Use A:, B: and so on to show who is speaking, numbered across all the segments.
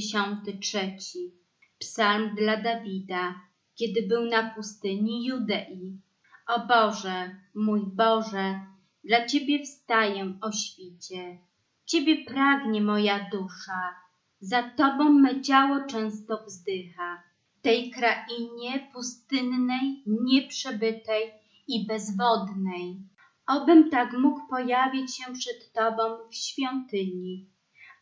A: Psalm 63. Psalm dla Dawida, kiedy był na pustyni Judei. O Boże, mój Boże, dla Ciebie wstaję o świcie. Ciebie pragnie moja dusza, za Tobą me ciało często wzdycha. W tej krainie pustynnej, nieprzebytej i bezwodnej. Obym tak mógł pojawić się przed Tobą w świątyni,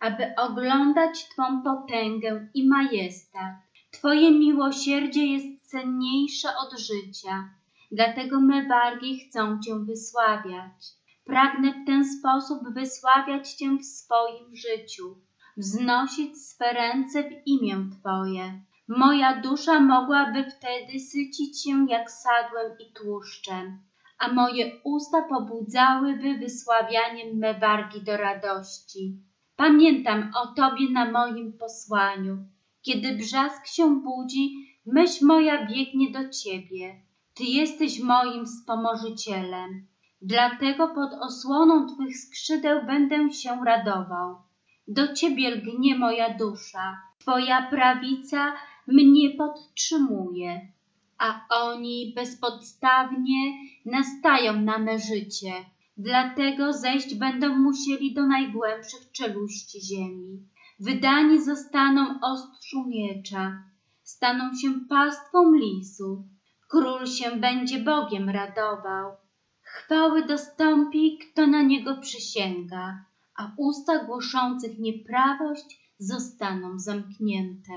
A: aby oglądać Twą potęgę i majestat. Twoje miłosierdzie jest cenniejsze od życia, dlatego me wargi chcą Cię wysławiać. Pragnę w ten sposób wysławiać Cię w swoim życiu, wznosić swe ręce w imię Twoje. Moja dusza mogłaby wtedy sycić się jak sadłem i tłuszczem, a moje usta pobudzałyby wysławianiem me wargi do radości. Pamiętam o Tobie na moim posłaniu. Kiedy brzask się budzi, myśl moja biegnie do Ciebie. Ty jesteś moim wspomożycielem. Dlatego pod osłoną Twych skrzydeł będę się radował. Do Ciebie lgnie moja dusza. Twoja prawica mnie podtrzymuje, a oni bezpodstawnie nastają na me życie. Dlatego zejść będą musieli do najgłębszych czeluści ziemi. Wydani zostaną ostrzu miecza, staną się pastwą lisu. Król się będzie Bogiem radował. Chwały dostąpi, kto na niego przysięga, a usta głoszących nieprawość zostaną zamknięte.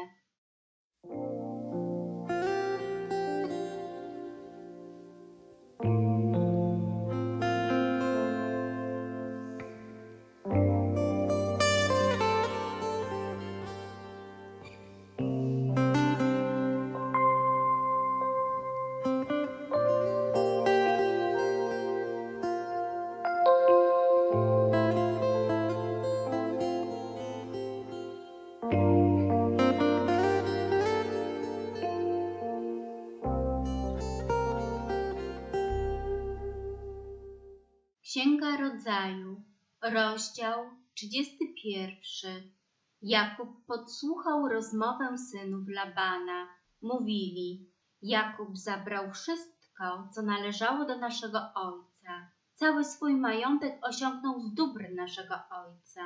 A: Księga Rodzaju, rozdział 31. Jakub podsłuchał rozmowę synów Labana. Mówili: Jakub zabrał wszystko, co należało do naszego ojca. Cały swój majątek osiągnął z dóbr naszego ojca.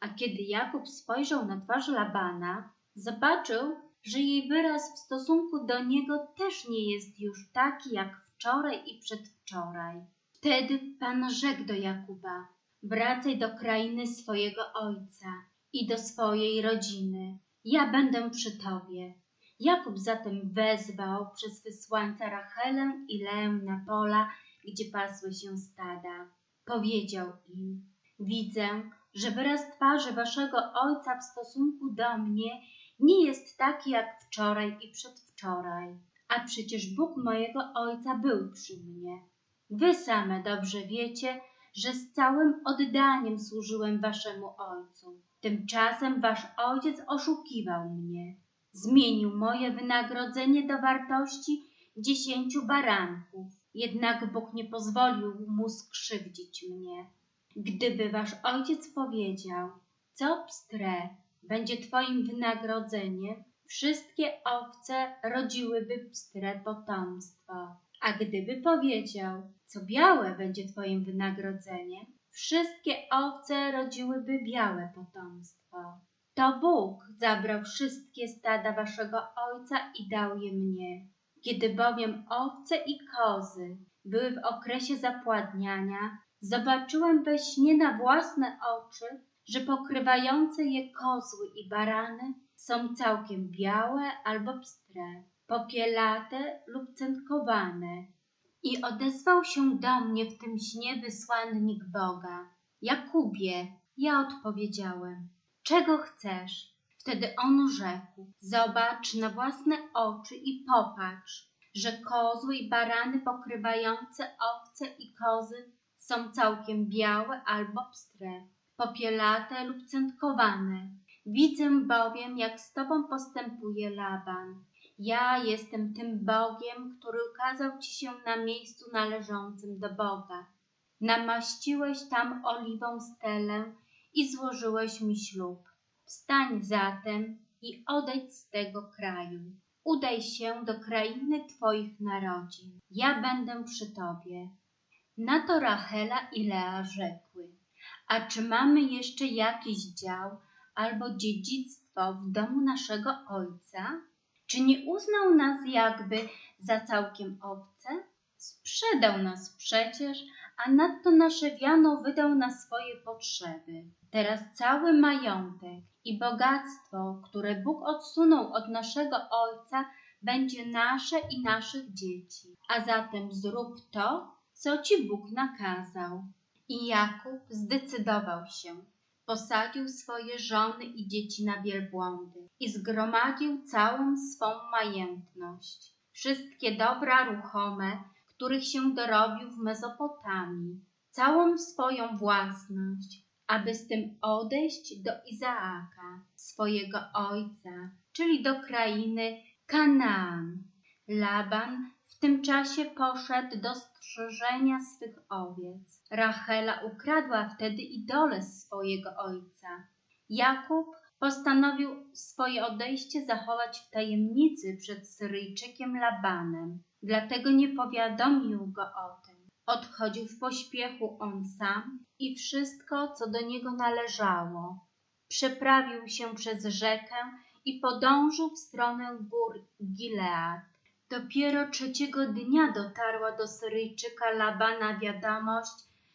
A: A kiedy Jakub spojrzał na twarz Labana, zobaczył, że jej wyraz w stosunku do niego też nie jest już taki jak wczoraj i przedwczoraj. Wtedy Pan rzekł do Jakuba: Wracaj do krainy swojego ojca i do swojej rodziny. Ja będę przy tobie. Jakub zatem wezwał przez wysłańca Rachelę i Leę na pola, gdzie pasły się stada. Powiedział im: Widzę, że wyraz twarzy waszego ojca w stosunku do mnie nie jest taki jak wczoraj i przedwczoraj, a przecież Bóg mojego ojca był przy mnie. Wy same dobrze wiecie, że z całym oddaniem służyłem waszemu ojcu. Tymczasem wasz ojciec oszukiwał mnie. Zmienił moje wynagrodzenie do wartości dziesięciu baranków. Jednak Bóg nie pozwolił mu skrzywdzić mnie. Gdyby wasz ojciec powiedział, co pstre będzie twoim wynagrodzeniem, wszystkie owce rodziłyby pstre potomstwo. A gdyby powiedział, co białe będzie Twoim wynagrodzeniem, wszystkie owce rodziłyby białe potomstwo. To Bóg zabrał wszystkie stada Waszego Ojca i dał je mnie. Kiedy bowiem owce i kozy były w okresie zapładniania, zobaczyłem we śnie na własne oczy, że pokrywające je kozły i barany są całkiem białe albo pstre popielate lub cętkowane. I odezwał się do mnie w tym śnie wysłannik Boga. Jakubie, ja odpowiedziałem, czego chcesz? Wtedy on rzekł, zobacz na własne oczy i popatrz, że kozły i barany pokrywające owce i kozy są całkiem białe albo pstre, popielate lub cętkowane. Widzę bowiem, jak z tobą postępuje Laban ja jestem tym Bogiem, który ukazał Ci się na miejscu należącym do Boga. Namaściłeś tam oliwą stelę i złożyłeś mi ślub. Wstań zatem i odejdź z tego kraju. Udaj się do krainy Twoich narodzin. Ja będę przy Tobie. Na to Rachela i Lea rzekły. A czy mamy jeszcze jakiś dział albo dziedzictwo w domu naszego ojca? Czy nie uznał nas jakby za całkiem obce? Sprzedał nas przecież, a nadto nasze wiano wydał na swoje potrzeby. Teraz cały majątek i bogactwo, które Bóg odsunął od naszego Ojca, będzie nasze i naszych dzieci. A zatem zrób to, co ci Bóg nakazał. I Jakub zdecydował się. Posadził swoje żony i dzieci na wielbłądy i zgromadził całą swą majętność. Wszystkie dobra ruchome, których się dorobił w Mezopotamii, całą swoją własność, aby z tym odejść do Izaaka, swojego ojca, czyli do krainy Kanaan. Laban w tym czasie poszedł do strzeżenia swych owiec. Rachela ukradła wtedy idole swojego ojca. Jakub postanowił swoje odejście zachować w tajemnicy przed Syryjczykiem Labanem, dlatego nie powiadomił go o tym. Odchodził w pośpiechu on sam i wszystko, co do niego należało. Przeprawił się przez rzekę i podążył w stronę gór Gilead. Dopiero trzeciego dnia dotarła do Syryjczyka Labana wiadomość,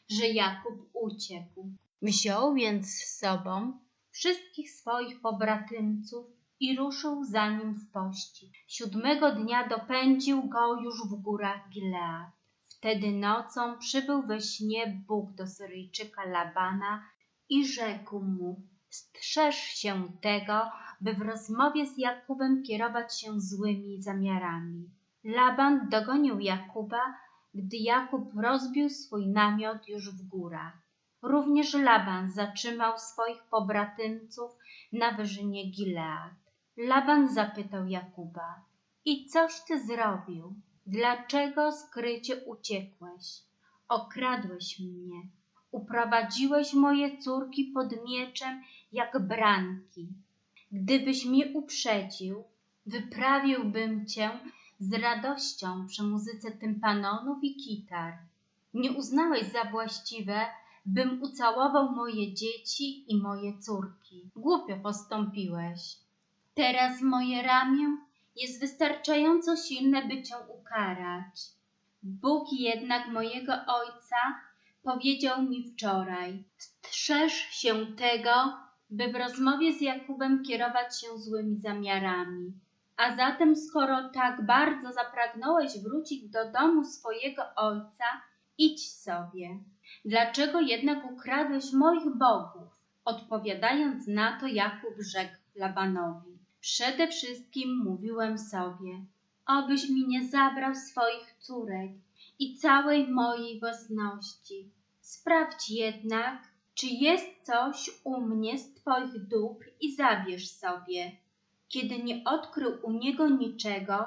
A: że Jakub uciekł. Wziął więc z sobą wszystkich swoich pobratymców i ruszył za nim w pościg. Siódmego dnia dopędził go już w górach Gilead. Wtedy nocą przybył we śnie Bóg do Syryjczyka Labana i rzekł mu: Strzeż się tego, by w rozmowie z Jakubem kierować się złymi zamiarami. Laban dogonił Jakuba, gdy Jakub rozbił swój namiot już w górach. Również Laban zatrzymał swoich pobratymców na wyżynie Gilead. Laban zapytał Jakuba: I coś ty zrobił? Dlaczego skrycie uciekłeś? Okradłeś mnie. Uprowadziłeś moje córki pod mieczem jak branki. Gdybyś mnie uprzedził, wyprawiłbym cię z radością przy muzyce tympanonów i kitar. Nie uznałeś za właściwe, bym ucałował moje dzieci i moje córki. Głupio postąpiłeś. Teraz moje ramię jest wystarczająco silne, by cię ukarać. Bóg jednak mojego ojca powiedział mi wczoraj: Strzeż się tego, by w rozmowie z Jakubem kierować się złymi zamiarami. A zatem, skoro tak bardzo zapragnąłeś wrócić do domu swojego ojca, idź sobie. Dlaczego jednak ukradłeś moich bogów? Odpowiadając na to, Jakub rzekł Labanowi: Przede wszystkim mówiłem sobie, obyś mi nie zabrał swoich córek i całej mojej własności. Sprawdź jednak, czy jest coś u mnie z twoich dóbr i zabierz sobie. Kiedy nie odkrył u niego niczego,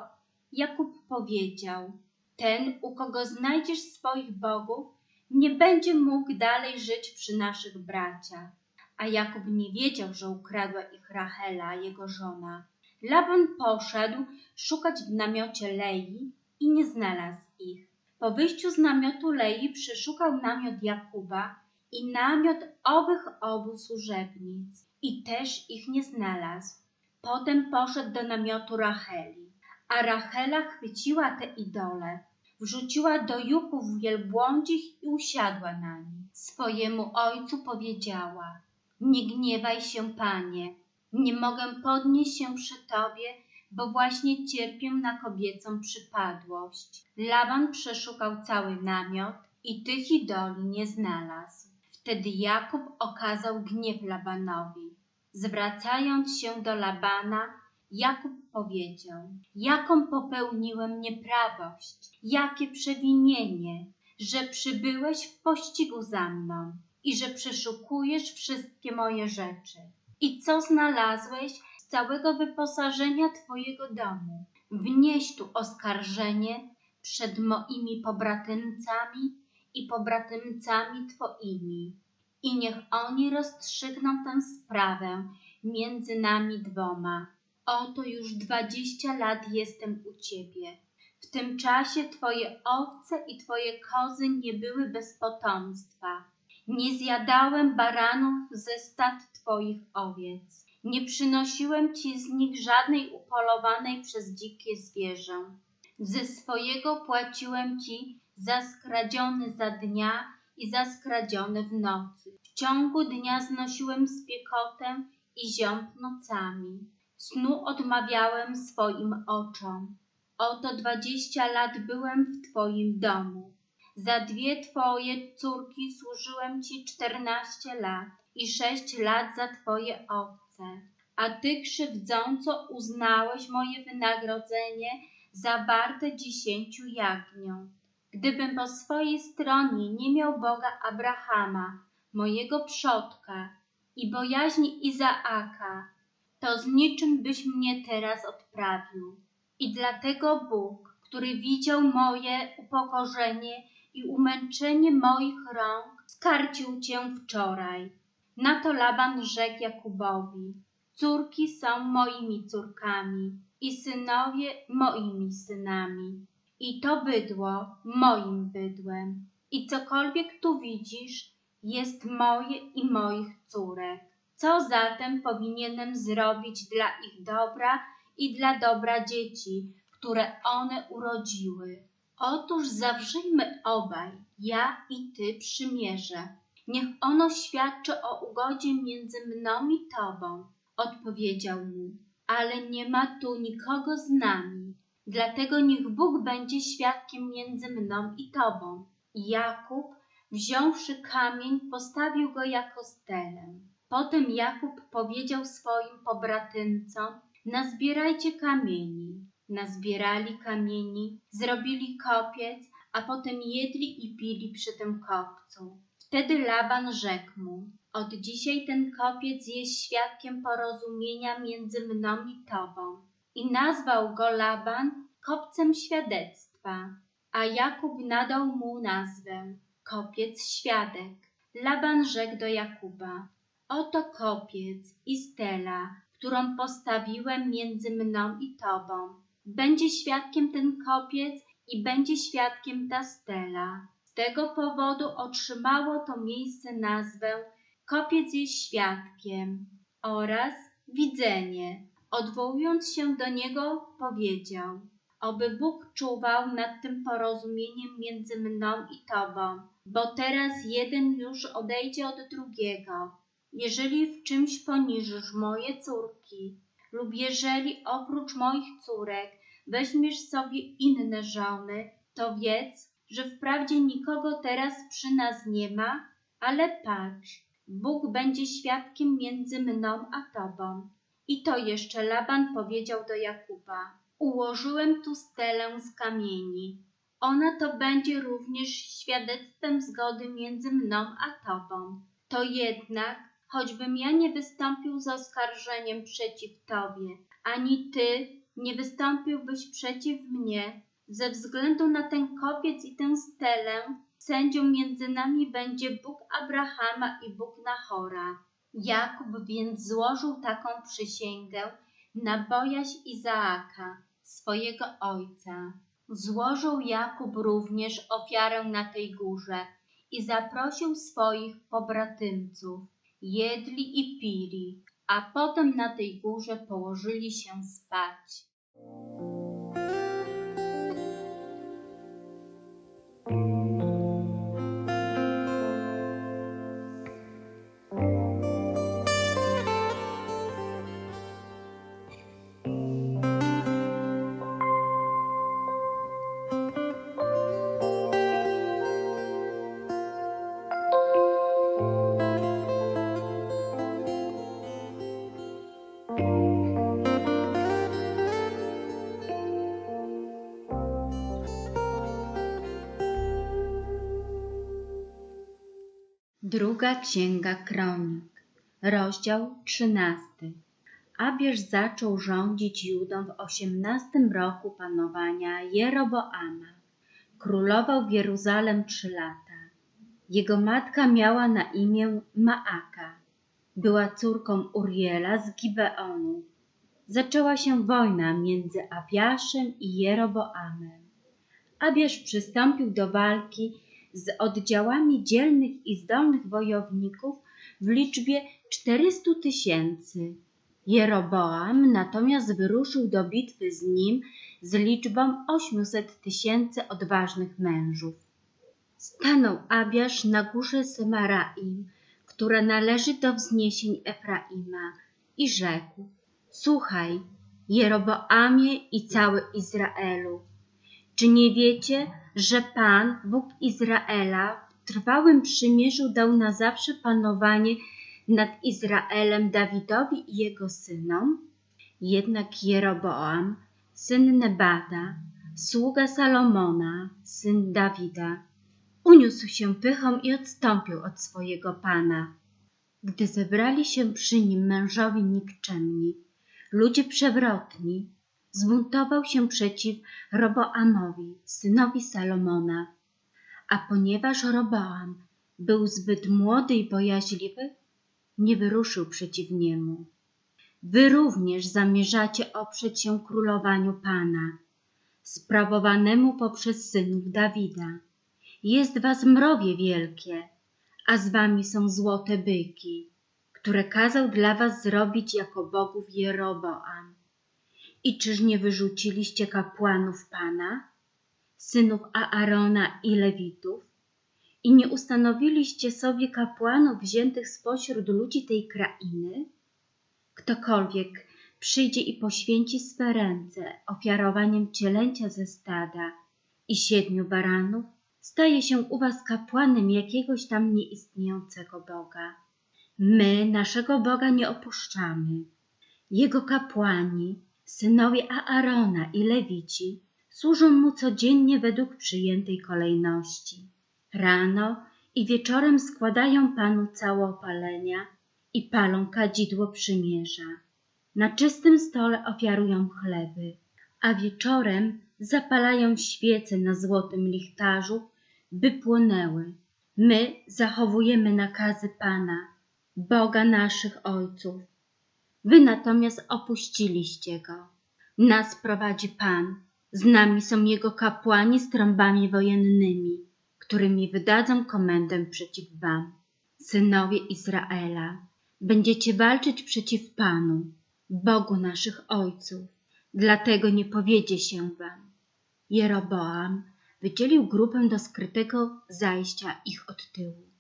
A: Jakub powiedział: Ten, u kogo znajdziesz swoich bogów, nie będzie mógł dalej żyć przy naszych braciach. A Jakub nie wiedział, że ukradła ich Rachela, jego żona. Laban poszedł szukać w namiocie Lei i nie znalazł ich. Po wyjściu z namiotu Lei przeszukał namiot Jakuba i namiot owych obu służebnic i też ich nie znalazł. Potem poszedł do namiotu Racheli, a Rachela chwyciła te idole, wrzuciła do juków wielbłądzich i usiadła na nim. Swojemu ojcu powiedziała: Nie gniewaj się, panie, nie mogę podnieść się przy tobie, bo właśnie cierpię na kobiecą przypadłość. Laban przeszukał cały namiot i tych idoli nie znalazł. Wtedy Jakub okazał gniew Labanowi. Zwracając się do Labana, Jakub powiedział: Jaką popełniłem nieprawość, jakie przewinienie, że przybyłeś w pościgu za mną i że przeszukujesz wszystkie moje rzeczy. I co znalazłeś z całego wyposażenia twojego domu? Wnieś tu oskarżenie przed moimi pobratymcami i pobratymcami twoimi i niech oni rozstrzygną tę sprawę między nami dwoma. Oto już dwadzieścia lat jestem u ciebie. W tym czasie twoje owce i twoje kozy nie były bez potomstwa. Nie zjadałem baranów ze stad twoich owiec. Nie przynosiłem ci z nich żadnej upolowanej przez dzikie zwierzę. Ze swojego płaciłem ci za skradziony za dnia i za skradzione w nocy. W ciągu dnia znosiłem spiekotem i ziąb nocami. Snu odmawiałem swoim oczom. Oto dwadzieścia lat byłem w Twoim domu. Za dwie Twoje córki służyłem Ci czternaście lat i sześć lat za Twoje owce. A Ty krzywdząco uznałeś moje wynagrodzenie zawarte dziesięciu jagnią. Gdybym po swojej stronie nie miał Boga Abrahama, mojego przodka, i bojaźni Izaaka, to z niczym byś mnie teraz odprawił. I dlatego Bóg, który widział moje upokorzenie i umęczenie moich rąk, skarcił cię wczoraj. Na to Laban rzekł Jakubowi: Córki są moimi córkami i synowie moimi synami. I to bydło moim bydłem. I cokolwiek tu widzisz, jest moje i moich córek. Co zatem powinienem zrobić dla ich dobra i dla dobra dzieci, które one urodziły? Otóż zawrzyjmy obaj, ja i ty, przymierze. Niech ono świadczy o ugodzie między mną i tobą, odpowiedział mu. Ale nie ma tu nikogo z nami, dlatego niech Bóg będzie świadkiem między mną i tobą. Jakub, wziąwszy kamień, postawił go jako stelę. Potem Jakub powiedział swoim pobratymcom, nazbierajcie kamieni. Nazbierali kamieni, zrobili kopiec, a potem jedli i pili przy tym kopcu. Wtedy Laban rzekł mu, od dzisiaj ten kopiec jest świadkiem porozumienia między mną i tobą. I nazwał go Laban kopcem świadectwa, a Jakub nadał mu nazwę kopiec świadek. Laban rzekł do Jakuba, oto kopiec i stela, którą postawiłem między mną i tobą. Będzie świadkiem ten kopiec i będzie świadkiem ta stela. Z tego powodu otrzymało to miejsce nazwę kopiec jest świadkiem oraz widzenie. Odwołując się do niego, powiedział: Oby Bóg czuwał nad tym porozumieniem między mną i Tobą, bo teraz jeden już odejdzie od drugiego. Jeżeli w czymś poniżysz moje córki, lub jeżeli oprócz moich córek weźmiesz sobie inne żony, to wiedz, że wprawdzie nikogo teraz przy nas nie ma, ale patrz, Bóg będzie świadkiem między mną a tobą. I to jeszcze Laban powiedział do Jakuba: Ułożyłem tu stelę z kamieni. Ona to będzie również świadectwem zgody między mną a tobą. To jednak, choćbym ja nie wystąpił z oskarżeniem przeciw tobie, ani ty nie wystąpiłbyś przeciw mnie, ze względu na ten kopiec i tę stelę, sędzią między nami będzie Bóg Abrahama i Bóg Nahora. Jakub więc złożył taką przysięgę na bojaźń Izaaka, swojego ojca. Złożył Jakub również ofiarę na tej górze i zaprosił swoich pobratymców. Jedli i pili, a potem na tej górze położyli się spać. Druga Księga Kronik, rozdział trzynasty. Abierz zaczął rządzić Judą w osiemnastym roku panowania Jeroboama. Królował w Jeruzalem trzy lata. Jego matka miała na imię Maaka. była córką Uriela z Gibeonu. Zaczęła się wojna między Abiaszem i Jeroboamem. Abiasz przystąpił do walki z oddziałami dzielnych i zdolnych wojowników w liczbie 400 tysięcy. Jeroboam natomiast wyruszył do bitwy z nim z liczbą 800 tysięcy odważnych mężów. Stanął Abiasz na górze Semaraim, która należy do wzniesień Efraima i rzekł, słuchaj, Jeroboamie i cały Izraelu, czy nie wiecie, że Pan, Bóg Izraela, w trwałym przymierzu dał na zawsze panowanie nad Izraelem Dawidowi i jego synom? Jednak Jeroboam, syn Nebata, sługa Salomona, syn Dawida, uniósł się pychą i odstąpił od swojego pana. Gdy zebrali się przy nim mężowie nikczemni, ludzie przewrotni, zbuntował się przeciw Roboamowi, synowi Salomona. A ponieważ Roboam był zbyt młody i bojaźliwy, nie wyruszył przeciw niemu. Wy również zamierzacie oprzeć się królowaniu Pana, sprawowanemu poprzez synów Dawida. Jest was mrowie wielkie, a z wami są złote byki, które kazał dla was zrobić jako bogów Jeroboam. I czyż nie wyrzuciliście kapłanów Pana, synów Aarona i Lewitów? I nie ustanowiliście sobie kapłanów wziętych spośród ludzi tej krainy? Ktokolwiek przyjdzie i poświęci swe ręce ofiarowaniem cielęcia ze stada i siedmiu baranów, staje się u was kapłanem jakiegoś tam nieistniejącego Boga. My naszego Boga nie opuszczamy. Jego kapłani, synowie Aarona i Lewici, służą mu codziennie według przyjętej kolejności. Rano i wieczorem składają Panu całopalenia i palą kadzidło przymierza. Na czystym stole ofiarują chleby, a wieczorem zapalają świece na złotym lichtarzu, by płonęły. My zachowujemy nakazy Pana, Boga naszych ojców. Wy natomiast opuściliście Go. Nas prowadzi Pan, z nami są Jego kapłani z trąbami wojennymi, którymi wydadzą komendę przeciw Wam. Synowie Izraela, będziecie walczyć przeciw Panu, Bogu naszych ojców. Dlatego nie powiedzie się Wam. Jeroboam wydzielił grupę do skrytego zajścia ich od tyłu.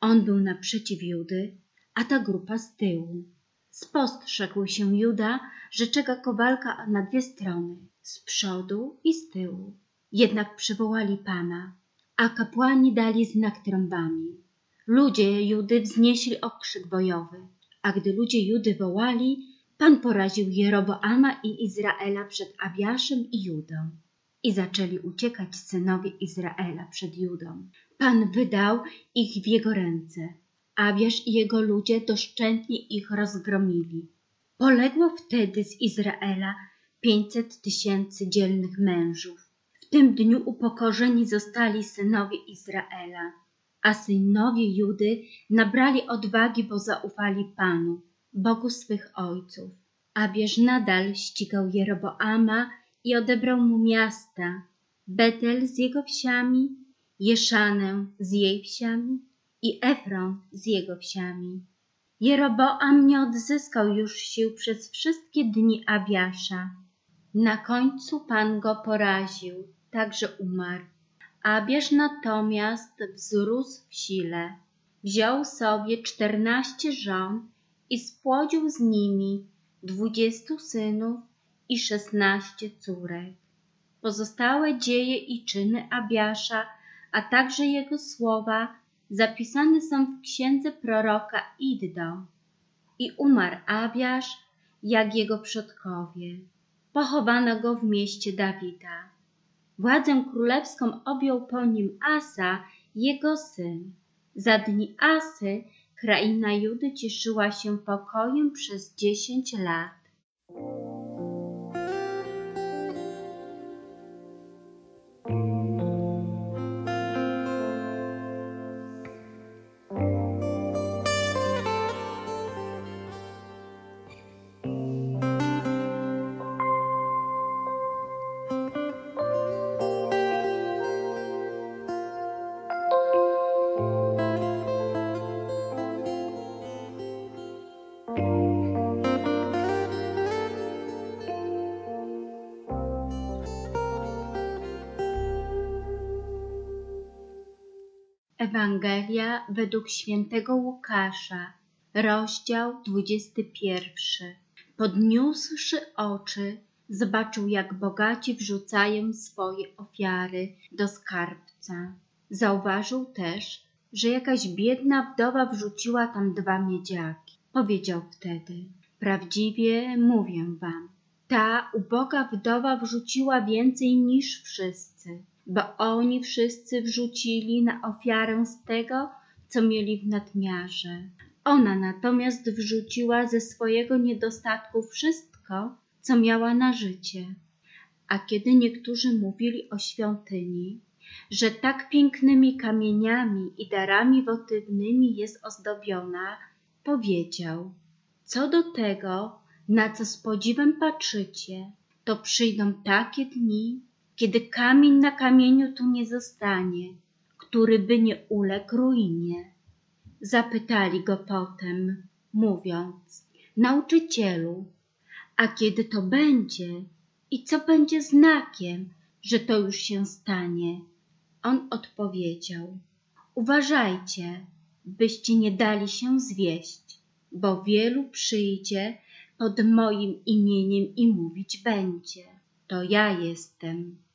A: On był naprzeciw Judy, a ta grupa z tyłu. Spostrzegł się Juda, że czeka kowalka na dwie strony, z przodu i z tyłu. Jednak przywołali Pana, a kapłani dali znak trąbami. Ludzie Judy wznieśli okrzyk bojowy, a gdy ludzie Judy wołali, Pan poraził Jeroboama i Izraela przed Abiaszem i Judą. I zaczęli uciekać synowie Izraela przed Judą. Pan wydał ich w jego ręce. Abiasz i jego ludzie doszczętnie ich rozgromili. Poległo wtedy z Izraela pięćset tysięcy dzielnych mężów. W tym dniu upokorzeni zostali synowie Izraela, a synowie Judy nabrali odwagi, bo zaufali Panu, Bogu swych ojców. Abierz nadal ścigał Jeroboama i odebrał mu miasta, Betel z jego wsiami, Jeszanę z jej wsiami i Efron z jego wsiami. Jeroboam nie odzyskał już sił przez wszystkie dni Abiasza. Na końcu Pan go poraził, także umarł. Abiasz natomiast wzrósł w sile. Wziął sobie czternaście żon i spłodził z nimi dwudziestu synów i szesnaście córek. Pozostałe dzieje i czyny Abiasza, a także jego słowa zapisane są w księdze proroka Iddo. I umarł Abiasz, jak jego przodkowie. Pochowano go w mieście Dawida. Władzę królewską objął po nim Asa, jego syn. Za dni Asy kraina Judy cieszyła się pokojem przez dziesięć lat. Ewangelia według świętego Łukasza, rozdział 21. Podniósłszy oczy, zobaczył, jak bogaci wrzucają swoje ofiary do skarbca. Zauważył też, że jakaś biedna wdowa wrzuciła tam dwa miedziaki. Powiedział wtedy: Prawdziwie mówię wam, ta uboga wdowa wrzuciła więcej niż wszyscy, bo oni wszyscy wrzucili na ofiarę z tego, co mieli w nadmiarze. Ona natomiast wrzuciła ze swojego niedostatku wszystko, co miała na życie. A kiedy niektórzy mówili o świątyni, że tak pięknymi kamieniami i darami wotywnymi jest ozdobiona, powiedział: Co do tego, na co z podziwem patrzycie, to przyjdą takie dni, kiedy kamień na kamieniu tu nie zostanie, który by nie uległ ruinie. Zapytali go potem, mówiąc: Nauczycielu, a kiedy to będzie i co będzie znakiem, że to już się stanie? On odpowiedział: Uważajcie, byście nie dali się zwieść, bo wielu przyjdzie pod moim imieniem i mówić będzie: To ja jestem.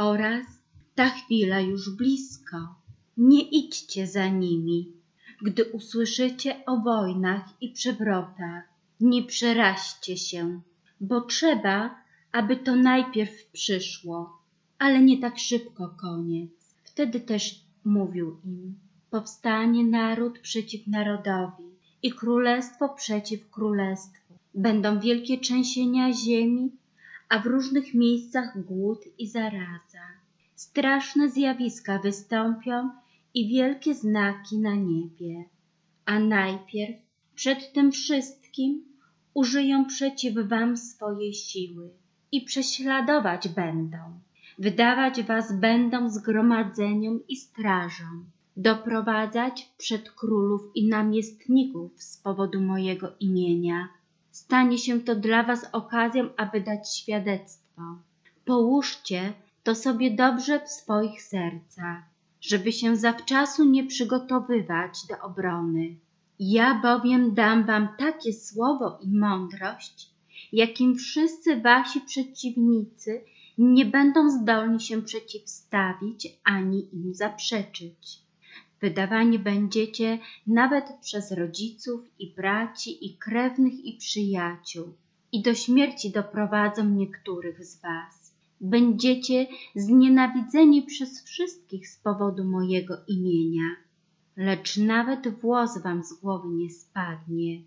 A: Oraz ta chwila już blisko. Nie idźcie za nimi. Gdy usłyszycie o wojnach i przewrotach, nie przeraźcie się, bo trzeba, aby to najpierw przyszło, ale nie tak szybko koniec. Wtedy też mówił im: Powstanie naród przeciw narodowi i królestwo przeciw królestwu. Będą wielkie trzęsienia ziemi, a w różnych miejscach głód i zaraza. Straszne zjawiska wystąpią i wielkie znaki na niebie. A najpierw przed tym wszystkim użyją przeciw wam swojej siły i prześladować będą. Wydawać was będą zgromadzeniom i strażom, doprowadzać przed królów i namiestników z powodu mojego imienia. Stanie się to dla was okazją, aby dać świadectwo. Połóżcie to sobie dobrze w swoich sercach, żeby się zawczasu nie przygotowywać do obrony. Ja bowiem dam wam takie słowo i mądrość, jakim wszyscy wasi przeciwnicy nie będą zdolni się przeciwstawić ani im zaprzeczyć. Wydawani będziecie nawet przez rodziców i braci i krewnych i przyjaciół i do śmierci doprowadzą niektórych z was. Będziecie znienawidzeni przez wszystkich z powodu mojego imienia, lecz nawet włos wam z głowy nie spadnie.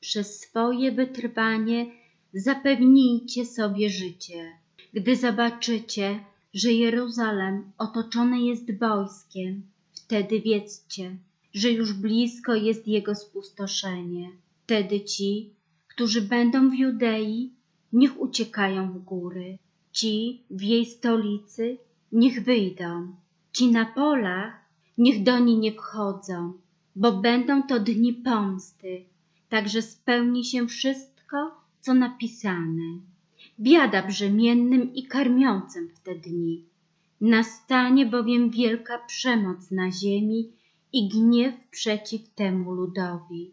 A: Przez swoje wytrwanie zapewnijcie sobie życie. Gdy zobaczycie, że Jeruzalem otoczony jest wojskiem, wtedy wiedzcie, że już blisko jest jego spustoszenie. Wtedy ci, którzy będą w Judei, niech uciekają w góry. Ci w jej stolicy, niech wyjdą. Ci na polach, niech do niej nie wchodzą, bo będą to dni pomsty, także spełni się wszystko, co napisane. Biada brzemiennym i karmiącym w te dni. Nastanie bowiem wielka przemoc na ziemi i gniew przeciw temu ludowi.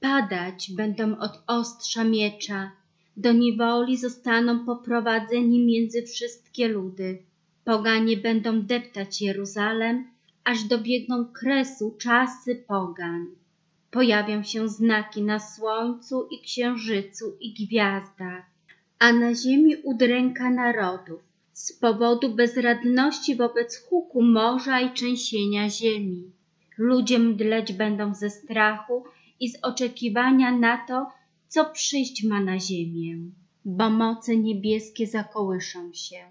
A: Padać będą od ostrza miecza, do niewoli zostaną poprowadzeni między wszystkie ludy. Poganie będą deptać Jeruzalem, aż dobiegną kresu czasy pogan. Pojawią się znaki na słońcu i księżycu i gwiazdach, a na ziemi udręka narodów z powodu bezradności wobec huku morza i trzęsienia ziemi. Ludzie mdleć będą ze strachu i z oczekiwania na to, co przyjść ma na ziemię, bo moce niebieskie zakołyszą się.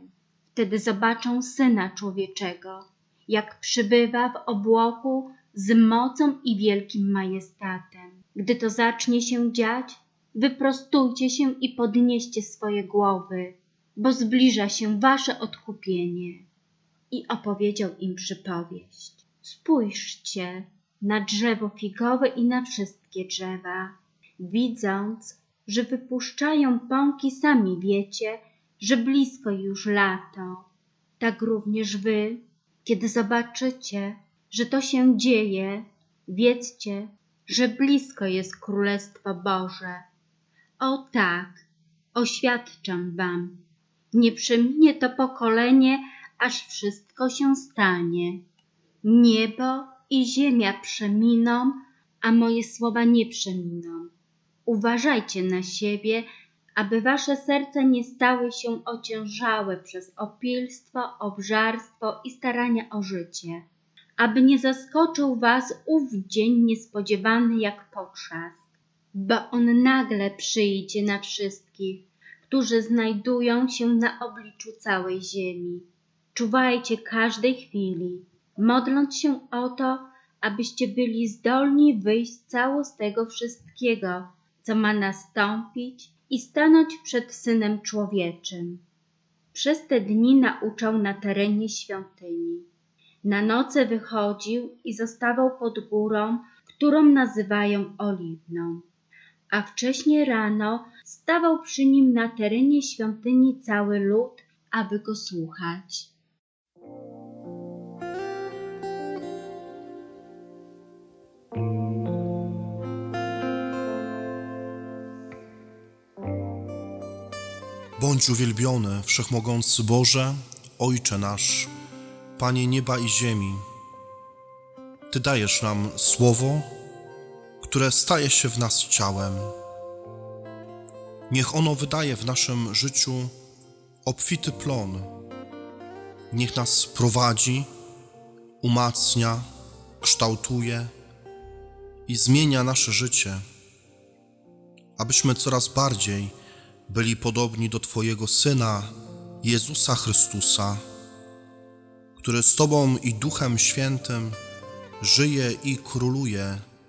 A: Wtedy zobaczą Syna Człowieczego, jak przybywa w obłoku z mocą i wielkim majestatem. Gdy to zacznie się dziać, wyprostujcie się i podnieście swoje głowy, bo zbliża się wasze odkupienie. I opowiedział im przypowieść. Spójrzcie na drzewo figowe i na wszystkie drzewa. Widząc, że wypuszczają pąki, sami wiecie, że blisko już lato. Tak również wy, kiedy zobaczycie, że to się dzieje, wiedzcie, że blisko jest Królestwo Boże. O tak, oświadczam wam, nie przeminie to pokolenie, aż wszystko się stanie. Niebo i ziemia przeminą, a moje słowa nie przeminą. Uważajcie na siebie, aby wasze serca nie stały się ociężałe przez opilstwo, obżarstwo i starania o życie, aby nie zaskoczył was ów dzień niespodziewany jak potrzask, bo on nagle przyjdzie na wszystkich, którzy znajdują się na obliczu całej ziemi. Czuwajcie każdej chwili, modląc się o to, abyście byli zdolni wyjść cało z tego wszystkiego, co ma nastąpić i stanąć przed Synem Człowieczym. Przez te dni nauczał na terenie świątyni. Na noce wychodził i zostawał pod górą, którą nazywają Oliwną. A wcześnie rano stawał przy nim na terenie świątyni cały lud, aby go słuchać.
B: Bądź uwielbiony, wszechmogący Boże, Ojcze nasz, Panie nieba i ziemi. Ty dajesz nam słowo, które staje się w nas ciałem. Niech ono wydaje w naszym życiu obfity plon. Niech nas prowadzi, umacnia, kształtuje i zmienia nasze życie, abyśmy coraz bardziej byli podobni do Twojego Syna, Jezusa Chrystusa, który z Tobą i Duchem Świętym żyje i króluje